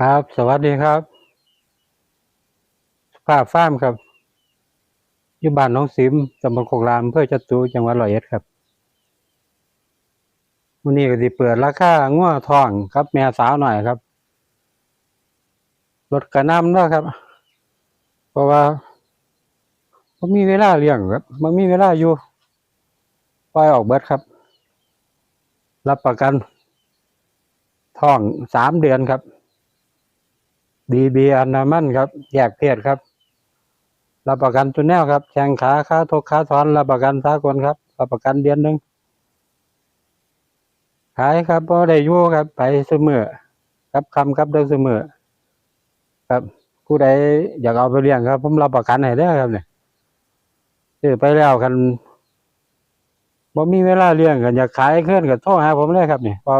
ครับ สวัสดีครับภาพฟ้ามครับอยู่บ้านน้องสิมตำบลโคกรามเพื่อจัตุจังหวัดร้อยเอ็ดครับวันนี้ก็สิเปิดราคางัวทองครับ แม่สาวหน่อยครับรถกระนำเนาะครับ เพราะว่าบ่มีเวลาเลี้ยงครับบ่มีเวลาอยู่ปล่อยออกเบิดครับ รับประกันท้องสามเดือนครับ ดีบีอันนามันครับ แยกเพศครับ รับประกันตัวแนวครับแข้งขาขาทกขาถอนรับประกันสากลครับ รับประกันเดือนหนึ่งขายครับพอได้ยู่ครับ ไปเสมอครับคำครับเดินเสมอครับผู้ใดอยากเอาไปเลี้ยงครับ ผมรับประกันให้ได้ครับเนี่ยซื้อไปแล้วกันบ่มีเวลาเลี้ยงกันอยากขายเคลื่อนกับโทรหาผมเลยครับเนี่ยพอ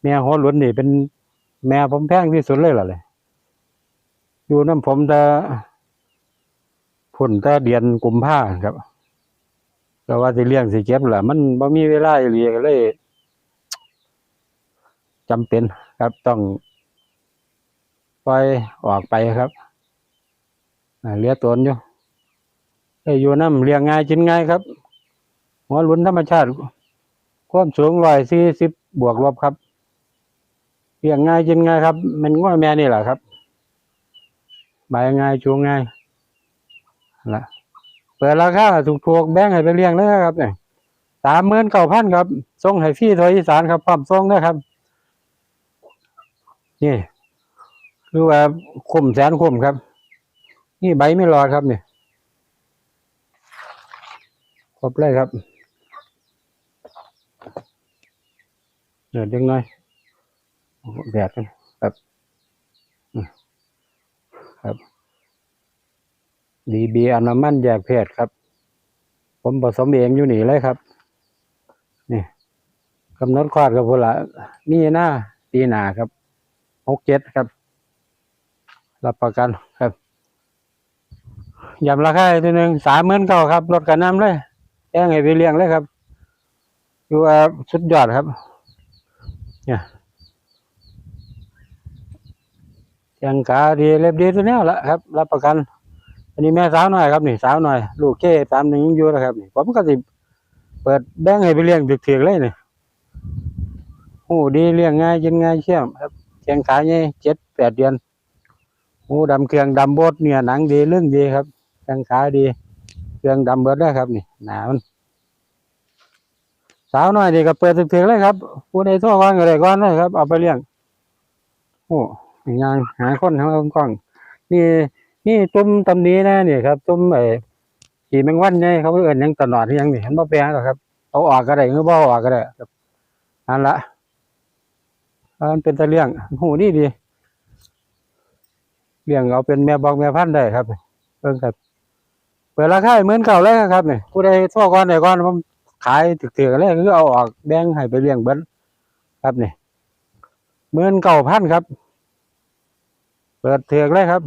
เมียหัวหลุนนี่เป็น แม่ผมแพงที่สุดเลยล่ะเลยอยู่น้ำผมจะผุ่นจะเดียนกุมผ้าครับก็ว่าสิเลี้ยงสิเก็บแหละมันบ่มีเวลาเรียก็เลยจำเป็นครับต้องปล่อยออกไปครับเหลี้ยตนอยู่ได้อยู่น้ำเลี้ยงง่ายกินง่ายครับหัวลุ้นธรรมชาติ ความสูงร้อยสี่สิบบวกลบครับ เลี้ยงง่ายกินง่ายครับ มันง่อยแม่นี่แหละครับใบง่ายชูงง่ายละเปิดราคาถูกๆแบ่งให้ไปเลี้ยงเลยครับเนี่ยสามหมื่นเก้าพันครับส่งให้ฟรีทอยอีสานครับพร้อมส่งนะครับ นี่ คือว่าคุ้มแสนคุ้มครับ นี่ใบไม่รอครับเนี่ยครบเลยครับเดี๋ยวจังหน่อย แดดกันครับครับดีบีอนน้ำมันแยกเพศครับ ผมผสมเองอยู่นี่เลยครับ นี่กำหนดคลอดกับพละนี่หน้าปีหนาครับหกเจ็ดครับ รับประกันครับยำราคาตัวหนึ่งสามหมื่นเก้าครับลดกันน้ำเลยแจ้งให้ไปเลี้ยงเลยครับ อยู่สุดยอดครับ เนี่ย ยังกาดีเล็บดีตัวแนวละครับ รับประกัน อันนี้แม่สาวหน่อยครับนี่สาวหน่อย ลูกเก้สามหนึ่งยังอยู่แล้วครับนี่ผมก็สิเปิดแบงให้ไปเลี้ยงถึกๆเลยนี่โอ้ดีเลี้ยงง่ายกินง่ายเชื่อมครับแข้งขาเนี่ยเจ็ดแปดเดือนโอ้ดำเครื่องดำโบดเนี่ยหนังดีเรื่องดีครับแข้งขาดี เครื่องดำเบิดได้ครับนี่หนามันสาวน้อยนี่ก็เปิดถึกๆเลยครับผู้ใดโทรก่อนก็ได้ก่อนเลยครับเอาไปเลี้ยงโอ้ ยางหาคนทางกล้องนี่นี่ตุ้มตำนี้นะนี่ครับตุ้มไอ้ขี่แมงวันเนี่ยเขาเอื่นยังตลอดที่ยังนี่เห็นบ่แปลงหรอครับเอาออกก็ได้หรือบ่อาออกก็ได้ครับนั่นละอามันเป็นตะเลี้ยงหูนี่ดีเลี้ยงเอาเป็นแม่บอกแม่พันธุ์ได้ครับเพิ่งครับเปิดราคาเหมือนเก่าเลยครับนี่ผู้ใดโทรก่อนได้ก่อนผมขายถึกๆเลยคือเอาออกแบ่งให้ไปเลี้ยงเบิ้ครับนี่เหมือนเก่าพันครับ เปิดเถือกเลยครับ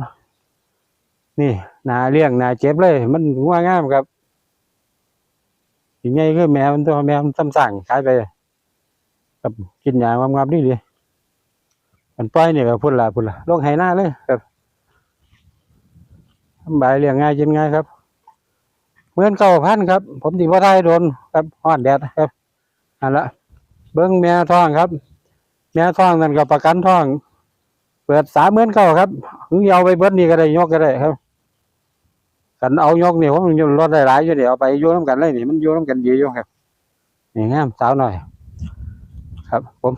นี่หนาเลี้ยงหนาเจ็บเลย มันง่วงงามครับทีไงคือแมวมันตัวแมวมันซ้ำสั่งขายไป กับกินยางามๆนี่ดีมันปล่อยเนี่ยก็พุ่นละพุ่นละลงไหหน้าเลยครับทำใบเลี้ยงง่ายกินง่ายครับเหมือนเก่าพันครับ ผมดีว่าไทยโดนครับห้อนแดดครับอันละเบิ้งแม่ท้องครับ แม่ท้องนั่นก็ประกันท้อง เปิดสามหมื่นเก้าครับถึงเอาไปเบิดนี่ก็ได้ยกก็ได้ครับกันเอายกนี่ผมมันลดได้หลายอยู่เดี๋ยวเอาไปโยน้ำกันเลยนี่มันโยน้ำกันเยอยู่ครับนี่งามสาวหน่อย ครับผม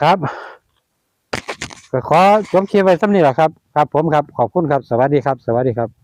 ครับก็ขอจบคลิปไว้สักนี้แหละครับ ครับผมครับ ขอบคุณครับ สวัสดีครับ สวัสดีครับ